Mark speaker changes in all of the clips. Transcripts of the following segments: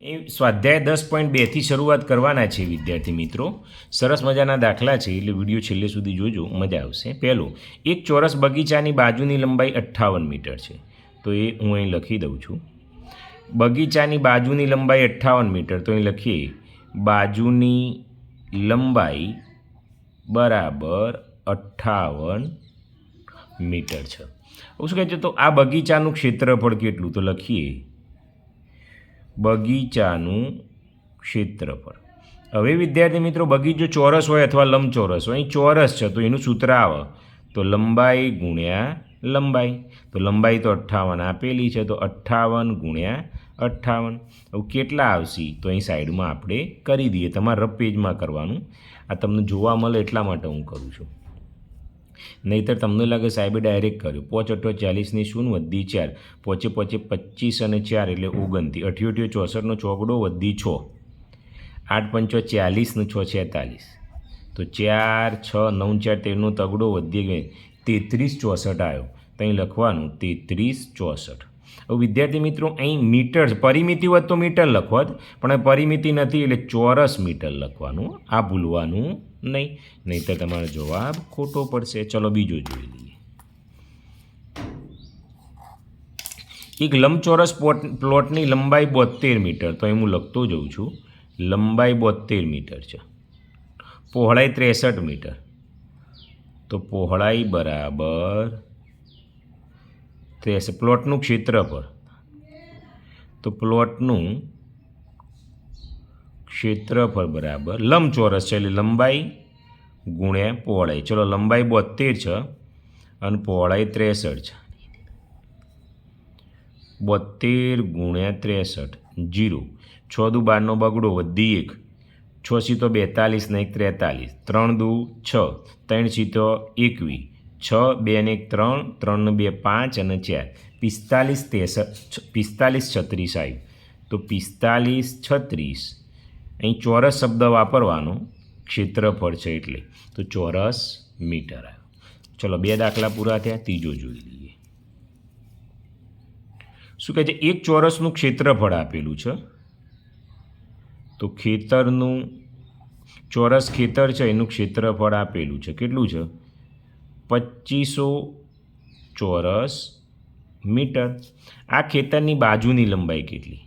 Speaker 1: એ સ્વાધ્યાય દસ પોઈન્ટ બેથી શરૂઆત કરવાના છે વિદ્યાર્થી મિત્રો. સરસ મજાના દાખલા છે, એટલે વીડિયો છેલ્લે સુધી જોજો, મજા આવશે. પહેલું, એક ચોરસ બગીચાની બાજુની લંબાઈ અઠ્ઠાવન મીટર છે. તો એ હું અહીં લખી દઉં છું. બગીચાની બાજુની લંબાઈ અઠ્ઠાવન મીટર, તો અહીં લખીએ, બાજુની લંબાઈ બરાબર અઠ્ઠાવન મીટર છે. શું કહે છે? તો આ બગીચાનું ક્ષેત્રફળ કેટલું? તો લખીએ બગીચાનું ક્ષેત્રફળ હવે વિદ્યાર્થી મિત્રો, બગીચો ચોરસ હોય અથવા લંબચોરસ હોય, અહીં ચોરસ છે, તો એનું સૂત્ર આવે. તો લંબાઈ ગુણ્યા લંબાઈ. તો લંબાઈ તો અઠ્ઠાવન આપેલી છે, તો અઠ્ઠાવન ગુણ્યા અઠ્ઠાવન. હવે કેટલા આવશે? તો અહીં સાઈડમાં આપણે કરી દઈએ. તમારા પેજમાં કરવાનું. આ તમને જોવા મળે એટલા માટે હું કરું છું. નહીંતર તમને લાગે સાહેબે ડાયરેક્ટ કર્યું. પોચ અઠો ચાલીસની શું વધી ચાર. પોચે પોચે પચીસ અને ચાર એટલે ઓગણતી અઠ્યોઠ્યો ચોસઠનો ચોગડો વધી છ. આઠ પંચો ચાલીસનો છ છેતાલીસ. તો ચાર, છ, નવ, ચાર તેરનો તગડો વધી ગયો. તેત્રીસ ચોસઠ આવ્યો તો અહીં લખવાનું તેત્રીસ ચોસઠ. હવે વિદ્યાર્થી મિત્રો, અહીં મીટર, પરિમિતિ હોત તો મીટર લખવત પણ પરિમિતિ નથી એટલે ચોરસ મીટર લખવાનું. આ ભૂલવાનું. નહીં. નહીંતર તમારો જવાબ ખોટો પડશે. ચલો બીજો જોઈ લઈએ. એક લંબચોરસ પ્લોટ પ્લોટની લંબાઈ બોતેર મીટર. તો એ હું લખતો જઉં છું. લંબાઈ બોતેર મીટર છે. પહોળાઈ ત્રેસઠ મીટર. તો પહોળાઈ બરાબર ત્રેસઠ પ્લોટનું ક્ષેત્રફળ. તો પ્લોટનું ક્ષેત્રફળ બરાબર. લંબચોરસ છે એટલે લંબાઈ ગુણ્યા પહોળાઈ. ચલો, લંબાઈ બોતેર છે અને પહોળાઈ ત્રેસઠ છે. બોતેર ગુણ્યા ત્રેસઠ, જીરો. છ દુ બારનો બગડો, વધી એક. છ સીતો બેતાલીસ ને એક ત્રેતાલીસ. ત્રણ દુ છ, ત્રણ સીતો એકવીસ છ, બે ને એક ત્રણ ત્રણ બે પાંચ અને ચાર. પિસ્તાલીસ ત્રેસઠ પિસ્તાલીસ છત્રીસ આવ્યું તો પિસ્તાલીસ છત્રીસ અહીં ચોરસ શબ્દ વાપરવાનો ક્ષેત્રફળ છે એટલે. તો ચોરસ મીટર આવ્યો. ચલો બે દાખલા પૂરા થયા, ત્રીજો જોઈ લઈએ. શું કહે છે? એક ચોરસનું ક્ષેત્રફળ આપેલું છે. તો ખેતરનું, ચોરસ ખેતર છે, એનું ક્ષેત્રફળ આપેલું છે. કેટલું છે? પચીસો ચોરસ મીટર. આ ખેતરની બાજુની લંબાઈ કેટલી?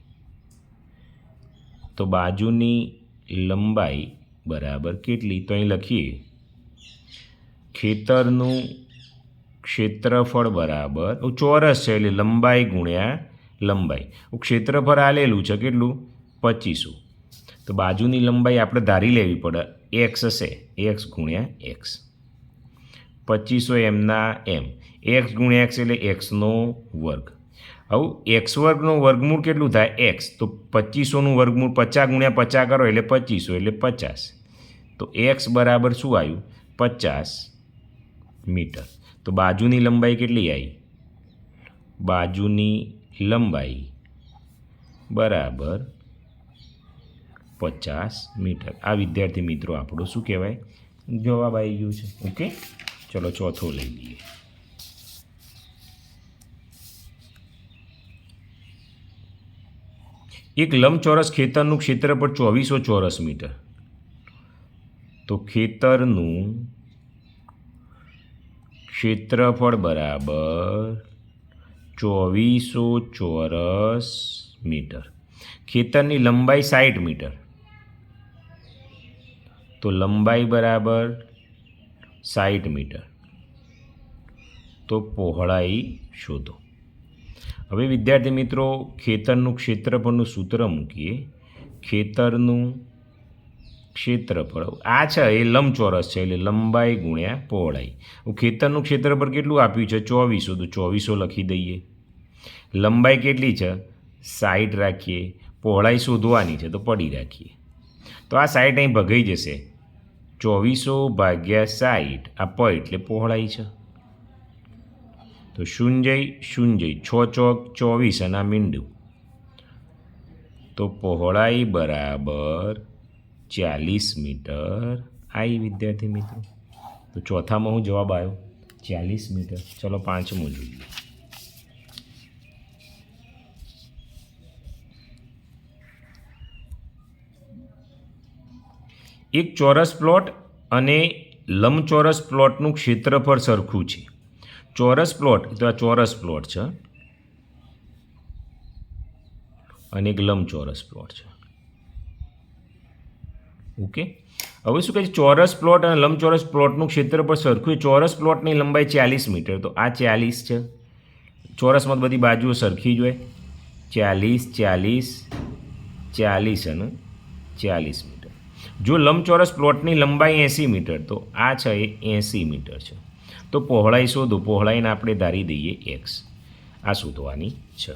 Speaker 1: તો બાજુની લંબાઈ બરાબર કેટલી? તો અહીં લખીએ. ખેતરનું ક્ષેત્રફળ બરાબર ચોરસ છે એટલે લંબાઈ ગુણ્યા લંબાઈ. ક્ષેત્રફળ આલેલું છે કેટલું? પચીસો. તો બાજુની લંબાઈ આપણે ધારી લેવી પડે. એક્સ હશે. એક્સ ગુણ્યા એક્સ. પચીસો એમના એમ. એક્સ ગુણ્યા એક્સ એટલે એક્સનો વર્ગ. હવે એક્સ વર્ગનું વર્ગમૂળ કેટલું થાય? એક્સ તો પચીસોનું વર્ગમૂળ પચાસ ગુણ્યા પચાસ કરો એટલે પચીસો એટલે પચાસ. તો એક્સ બરાબર શું આવ્યું? પચાસ મીટર. તો બાજુની લંબાઈ કેટલી આવી? બાજુની લંબાઈ બરાબર પચાસ મીટર. આ વિદ્યાર્થી મિત્રો, આપણો શું કહેવાય? જવાબ આવી ગયું છે. ઓકે? ચલો ચોથો લઈ લઈએ. એક લંબચોરસ ખેતરનું ક્ષેત્રફળ ચોવીસો ચોરસ મીટર. તો ખેતરનું ક્ષેત્રફળ બરાબર ચોવીસો ચોરસ મીટર. ખેતરની લંબાઈ સાઠ મીટર. તો લંબાઈ બરાબર સાઠ મીટર. તો પહોળાઈ શોધો. હવે વિદ્યાર્થી મિત્રો, ખેતરનું ક્ષેત્રફળનું સૂત્ર મૂકીએ. ખેતરનું ક્ષેત્રફળ, આ છે, એ લંબચોરસ છે, એટલે લંબાઈ ગુણ્યા પહોળાઈ. હું ખેતરનું ક્ષેત્રફળ કેટલું આપ્યું છે? ચોવીસો, તો ચોવીસો લખી દઈએ. લંબાઈ કેટલી છે? સાઈઠ રાખીએ. પહોળાઈ શોધવાની છે, તો પડી રાખીએ. તો આ સાઈઠ અહીં ભગાઈ જશે. ચોવીસો ભાગ્યા સાઈઠ, આ પ એટલે પહોળાઈ છે. તો શુંજય શૂન્જય છ ચોક ચોવીસ અને મીંડું. તો પહોળાઈ બરાબર ચાલીસ મીટર. આઈ વિદ્યાર્થી મિત્રો. તો ચોથામાં હું જવાબ આવ્યો ચાલીસ મીટર. ચલો પાંચમો જોઈએ. એક ચોરસ પ્લોટ અને લંબચોરસ પ્લોટનું ક્ષેત્રફળ સરખું છે. ચોરસ પ્લોટ તો આ ચોરસ પ્લોટ છે. અને એક લંબચોરસ પ્લોટ છે. ઓકે? હવે શું કહે છે? ચોરસ પ્લોટ અને લંબચોરસ પ્લોટનું ક્ષેત્રફળ સરખું ચોરસ પ્લોટની લંબાઈ ચાલીસ મીટર. તો આ ચાલીસ છે. ચોરસમાં બધી બાજુઓ સરખી જ હોય. ચાલીસ ચાલીસ ચાલીસ અને ચાલીસ મીટર. જો લંબચોરસ પ્લોટની લંબાઈ એંસી મીટર, તો આ છે એ એંસી મીટર છે. તો પહોળાઈ શોધો પહોળાઈને આપણે ધારી દઈએ એક્સ આ શોધવાની છે.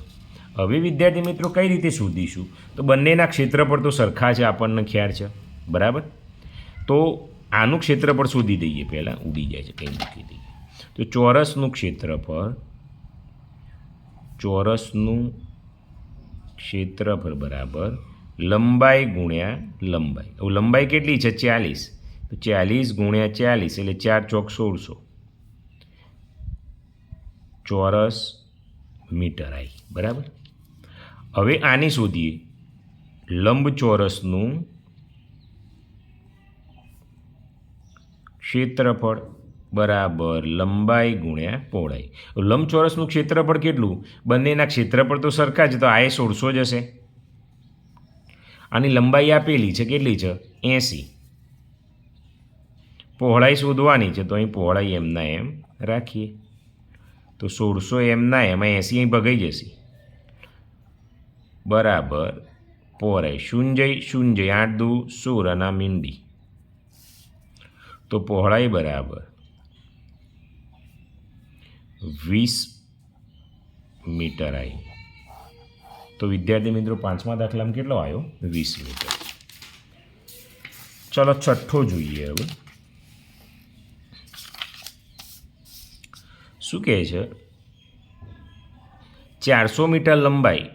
Speaker 1: હવે વિદ્યાર્થી મિત્રો કઈ રીતે શોધીશું? તો બંનેના ક્ષેત્રફળ તો સરખા છે આપણને ખ્યાલ છે. બરાબર? તો આનું ક્ષેત્રફળ શોધી દઈએ. પહેલાં ઉડી જાય છે, કંઈ મૂકી દઈએ. તો ચોરસનું ક્ષેત્રફળ ચોરસનું ક્ષેત્રફળ બરાબર લંબાઈ ગુણ્યા લંબાઈ. લંબાઈ કેટલી છે? ચાલીસ. તો ચાલીસ ગુણ્યા ચાલીસ એટલે ચાર ચોક સોળસો. ચોરસ મીટર આવી બરાબર? હવે આની શોધીએ. લંબચોરસનું ક્ષેત્રફળ બરાબર લંબાઈ ગુણ્યા પહોળાઈ. લંબચોરસનું ક્ષેત્રફળ કેટલું? બંનેના ક્ષેત્રફળ તો સરખા જ, તો આ એ સોળસો જ હશે. આની લંબાઈ આપેલી છે, કેટલી છે? એંસી. પહોળાઈ શોધવાની છે, તો અહીં પહોળાઈ એમના એમ રાખીએ. તો સોળસો એમના એમાં એંસી અહીં ભગાઈ જશે. બરાબર. પોરાય શૂન્ય શૂન્ય, આઠ દુ, સોળ અને મીંડી. તો પહોળાઈ બરાબર. વીસ મીટર આવી તો વિદ્યાર્થી મિત્રો, પાંચમા દાખલામાં કેટલો આવ્યો વીસ મીટર. ચલો, છઠ્ઠો જોઈએ હવે. શું કહે છે? ચારસો મીટર લંબાઈ,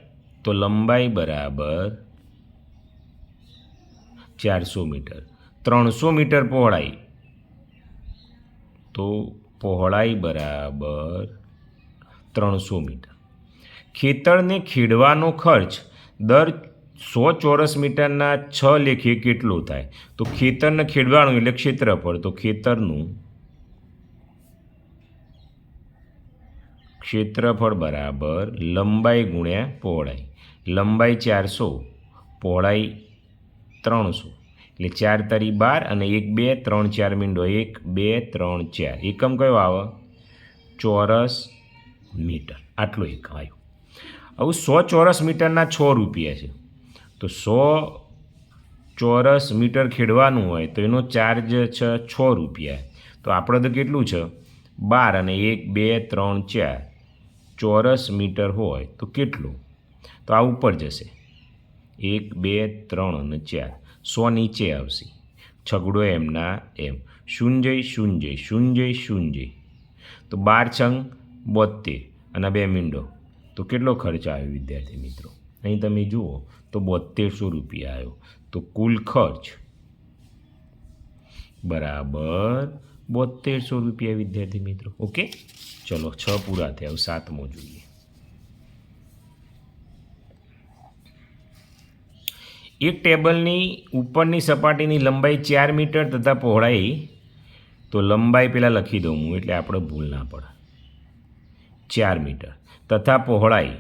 Speaker 1: તો લંબાઈ બરાબર ચારસો મીટર. ત્રણસો મીટર પહોળાઈ, તો પહોળાઈ બરાબર ત્રણસો મીટર. ખેતરને ખેડવાનો ખર્ચ દર સો ચોરસ મીટરના છ લેખે કેટલો થાય? તો ખેતરને ખેડવાનું એટલે ક્ષેત્રફળ. તો ખેતરનું ક્ષેત્રફળ બરાબર લંબાઈ ગુણ્યા પહોળાઈ. લંબાઈ ચારસો, પહોળાઈ ત્રણસો. એટલે ચાર તરી બાર અને એક બે ત્રણ ચાર મીંડો એક, બે ત્રણ ચાર. એકમ કયો આવે? ચોરસ મીટર. આટલો એકમ આવ્યો. હવે સો ચોરસ મીટરના છ રૂપિયા છે. તો સો ચોરસ મીટર ખેડવાનું હોય તો એનો ચાર્જ છે છ રૂપિયા. તો આપણે તો કેટલું છે? બાર અને એક, બે, ત્રણ, ચાર. ચોરસ મીટર હોય તો કેટલું? તો આ ઉપર જશે. એક, બે, ત્રણ અને ચાર. સો નીચે આવશે. છગડો એમના એમ. શૂન્ય શૂન્ય શૂન્ય શૂન્ય. તો બાર છંગ બોતેર અને બે મીંડો. તો કેટલો ખર્ચ આવ્યો વિદ્યાર્થી મિત્રો? અહીં તમે જુઓ, તો બોતેરસો રૂપિયા આવ્યો. તો કુલ ખર્ચ? બરાબર. બોતેરસો રૂપિયા વિદ્યાર્થી મિત્રો, ઓકે? ચલો, છ પૂરા થયા, હવે સાતમો જોઈએ. એક ટેબલની ઉપરની સપાટીની લંબાઈ ચાર મીટર તથા પહોળાઈ, તો લંબાઈ પહેલાં લખી દઉં હું, એટલે આપણે ભૂલ ના પડે. ચાર મીટર તથા પહોળાઈ,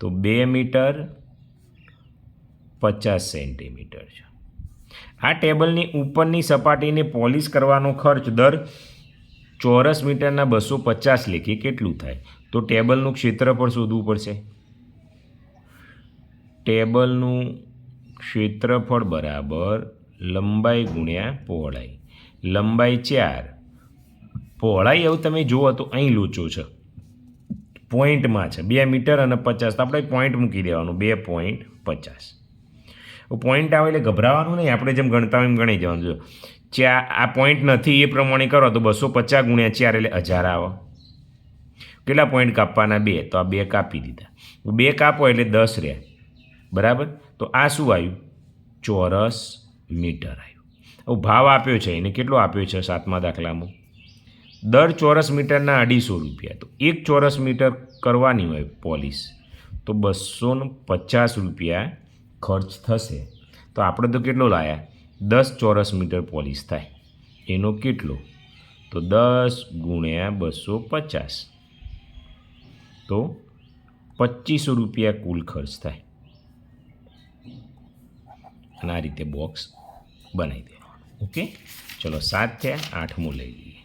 Speaker 1: તો બે મીટર પચાસ સેન્ટીમીટર છે. આ ટેબલની ઉપરની સપાટીને પોલિશ કરવાનો ખર્ચ દર ચોરસ મીટરના બસો પચાસ લેખે કેટલું થાય? તો ટેબલનું ક્ષેત્રફળ શોધવું પડશે. ટેબલનું ક્ષેત્રફળ બરાબર લંબાઈ ગુણ્યા પહોળાઈ. લંબાઈ ચાર. પહોળાઈ એવું તમે જુઓ તો અહીં લોચો છે. પોઈન્ટમાં છે. બે મીટર અને પચાસ. તો આપણે પોઈન્ટ મૂકી દેવાનું. બે પોઈન્ટ પચાસ. પોઈન્ટ આવે એટલે ગભરાવાનું નહીં, આપણે જેમ ગણતા હોય એમ ગણી જવાનું. જો ચા આ પોઈન્ટ નથી એ પ્રમાણે કરો, તો બસો પચાસ ગુણ્યા ચાર એટલે હજાર આવે. કેટલા પોઈન્ટ કાપવાના? બે. તો આ બે કાપી દીધા. બે કાપો એટલે દસ રહ્યા બરાબર? તો આ શું આવ્યું? ચોરસ મીટર આવ્યું. ભાવ આપ્યો છે. એને કેટલો આપ્યો છે સાતમા દાખલામાં? દર ચોરસ મીટરના અઢીસો રૂપિયા. તો એક ચોરસ મીટર કરવાની હોય પોલીસ. તો બસો પચાસ રૂપિયા ખર્ચ થશે, તો આપણે તો કેટલો લાયા? દસ ચોરસ મીટર પોલિશ થાય. એનો કેટલો? તો દસ ગુણ્યા બસો પચાસ. તો પચીસો રૂપિયા કુલ ખર્ચ થાય. અને આ રીતે બોક્સ બનાવી દેવાનું. ઓકે? ચલો સાત થયા, આઠમું લઈ લઈએ.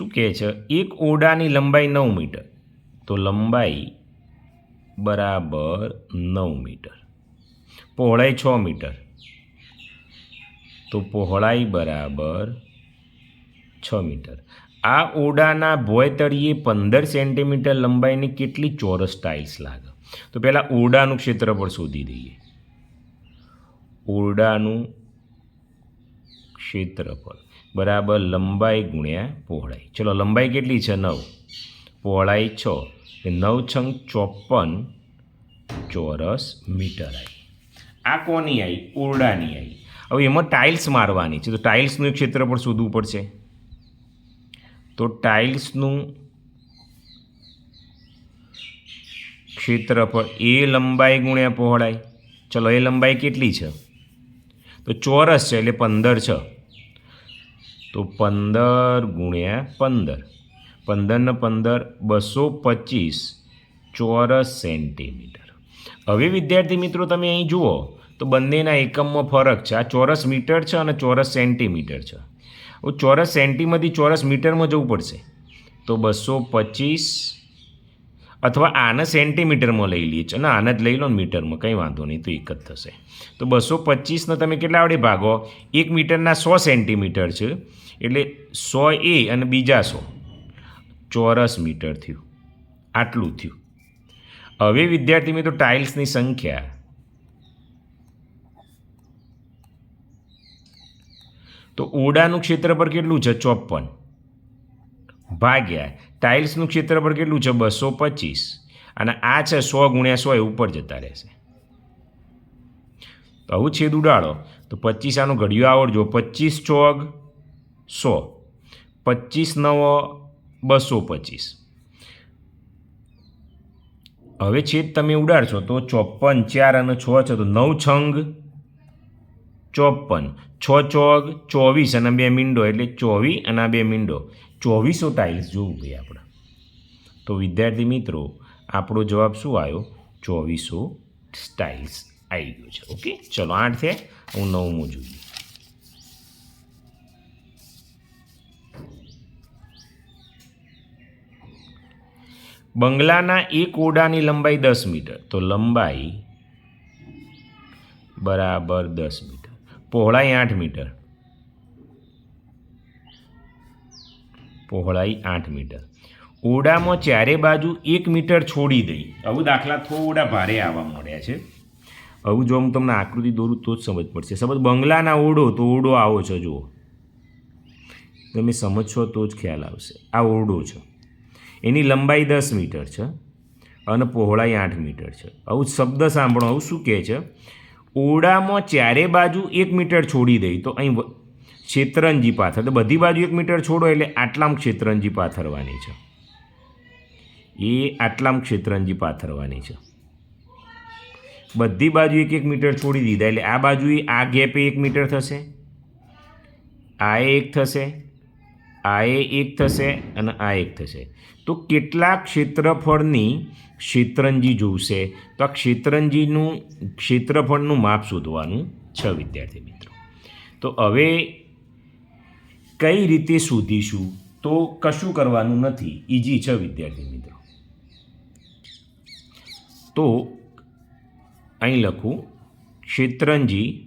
Speaker 1: શું કહે છે? એક ઓરડાની લંબાઈ નવ મીટર. તો લંબાઈ બરાબર નવ મીટર. પહોળાઈ છ મીટર. તો પહોળાઈ બરાબર છ મીટર. આ ઓરડાના ભોય તળિયે પંદર સેન્ટીમીટર લંબાઈની કેટલી ચોરસ ટાઇલ્સ લાગે? તો પહેલાં ઓરડાનું ક્ષેત્રફળ શોધી દઈએ. ઓરડાનું ક્ષેત્રફળ. બરાબર લંબાઈ ગુણ્યા પહોળાઈ. ચલો, લંબાઈ કેટલી છે? નવ. પહોળાઈ છ. એ નવ છંગ ચોપન ચોરસ મીટર આવી આ કોની આવી ઓરડાની આવી હવે એમાં ટાઇલ્સ મારવાની છે. તો ટાઇલ્સનું એક ક્ષેત્રફળ શોધવું પડશે. તો ટાઇલ્સનું ક્ષેત્રફળ એ લંબાઈ ગુણ્યા પહોળાઈ. ચલો, એ લંબાઈ કેટલી છે? તો ચોરસ છે, એટલે પંદર છે. તો પંદર ગુણ્યા પંદર. પંદરને પંદર બસો પચીસ ચોરસ સેન્ટીમીટર. હવે વિદ્યાર્થી મિત્રો તમે અહીં જુઓ, તો બંનેના એકમમાં ફરક છે. આ ચોરસ મીટર છે અને ચોરસ સેન્ટીમીટર છે. ચોરસ સેન્ટીમાંથી ચોરસ મીટરમાં જવું પડશે. તો બસો પચીસ અથવા આને સેન્ટીમીટરમાં લઈ લઈએ અને આને જ લઈ લો ને મીટરમાં, કંઈ વાંધો નહીં, તો એક જ થશે. તો બસો પચીસને તમે કેટલા વડે ભાગો? એક મીટરના સો સેન્ટીમીટર છે. એટલે સો એ અને બીજા સો. ચોરસ મીટર થયું. આટલું થયું. હવે વિદ્યાર્થી મિત્રો, ટાઇલ્સની સંખ્યા. તો ઓરડાનું ક્ષેત્રફળ કેટલું છે? ચોપન ભાગ્યા. ટાઇલ્સનું ક્ષેત્રફળ કેટલું છે? બસો પચીસ. અને આ છે સો ગુણ્યા સો એ ઉપર જતા રહેશે. તો આવું છેદ ઉડાડો. તો પચીસ આનું ઘડિયું આવડજો. પચીસ ચોગ સો. પચીસ નવ બસો પચીસ. હવે છેદ તમે ઉડાડશો તો ચોપન ચાર અને છ છે તો નવ છંગ ચોપન. છ ચોગ ચોવીસ અને બે મીંડો એટલે ચોવીસ અને બે મીંડો. ચોવીસો ટાઇલ્સ જોવું ભાઈ આપણે. તો વિદ્યાર્થી મિત્રો, આપણો જવાબ શું આવ્યો? ચોવીસો સ્ટાઇલ્સ આવી ગયો છે. ઓકે ચલો, આઠ છે. હું નવમું જોઈએ બંગલાના એક ઓરડાની લંબાઈ દસ મીટર. તો લંબાઈ બરાબર દસ મીટર. પહોળાઈ આઠ મીટર. પહોળાઈ આઠ મીટર. ઓરડામાં ચારે બાજુ એક મીટર છોડી દઈ. આવું દાખલા થોડા ભારે આવવા મળ્યા છે. આવું જો હું તમને આકૃતિ દોરું તો જ સમજ પડશે. સમજ બંગલાના ઓરડો, તો ઓરડો આવો છે, જુઓ. તમે સમજશો તો જ ખ્યાલ આવશે. આ ઓરડો છે. એની લંબાઈ દસ મીટર છે અને પહોળાઈ આઠ મીટર છે. આવું શબ્દ સાંભળો. આવું શું કહે છે? ઓરડામાં ચારે બાજુ એક મીટર છોડી દઈ. તો અહીં ક્ષેત્રંજી પાથર. તો બધી બાજુ એક મીટર છોડો એટલે આટલામ ક્ષેત્રંજી પાથરવાની છે. એ આટલામ ક્ષેત્રંજી પાથરવાની છે. બધી બાજુ એક એક મીટર છોડી દીધા એટલે આ બાજુ આ ગેપે એક મીટર થશે, આ એક થશે, આ એ એક થશે અને આ એક થશે. તો કેટલા ક્ષેત્રફળની ક્ષેત્રંજી જોશે. તો આ ક્ષેત્રંજીનું ક્ષેત્રફળનું માપ શોધવાનું છે, વિદ્યાર્થી મિત્રો. તો હવે કઈ રીતે શોધીશું તો કશું કરવાનું નથી. ઇઝી છે, વિદ્યાર્થી મિત્રો. તો અહીં લખું, ક્ષેત્રંજી,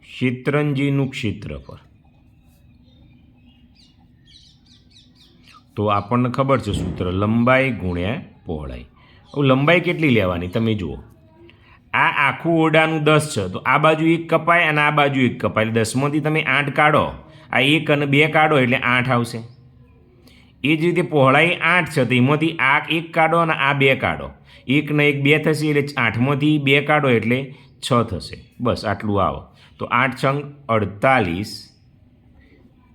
Speaker 1: ક્ષેત્રંજીનું ક્ષેત્રફળ. તો આપણને ખબર છે સૂત્ર લંબાઈ ગુણ્યા પહોળાઈ. લંબાઈ કેટલી લેવાની? તમે જુઓ. આ આખું ઓરડાનું દસ છે. તો આ બાજુ એક કપાય અને આ બાજુ એક કપાય. એટલે દસમાંથી તમે આઠ કાઢો. આ એક અને બે કાઢો એટલે આઠ આવશે. એ જ રીતે પહોળાઈ આઠ છે. તો એમાંથી આ એક કાઢો અને આ બે કાઢો. એકને એક બે થશે એટલે આઠમાંથી બે કાઢો એટલે છ થશે. બસ આટલું આવો. તો આઠ છંગ અડતાલીસ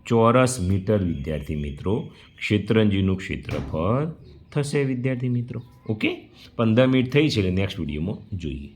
Speaker 1: ચોરસ મીટર, વિદ્યાર્થી મિત્રો. ક્ષેત્રંજીનું ક્ષેત્રફળ થશે, વિદ્યાર્થી મિત્રો. ઓકે? પંદર મિનિટ થઈ છે એટલે નેક્સ્ટ વિડીયોમાં જોઈએ.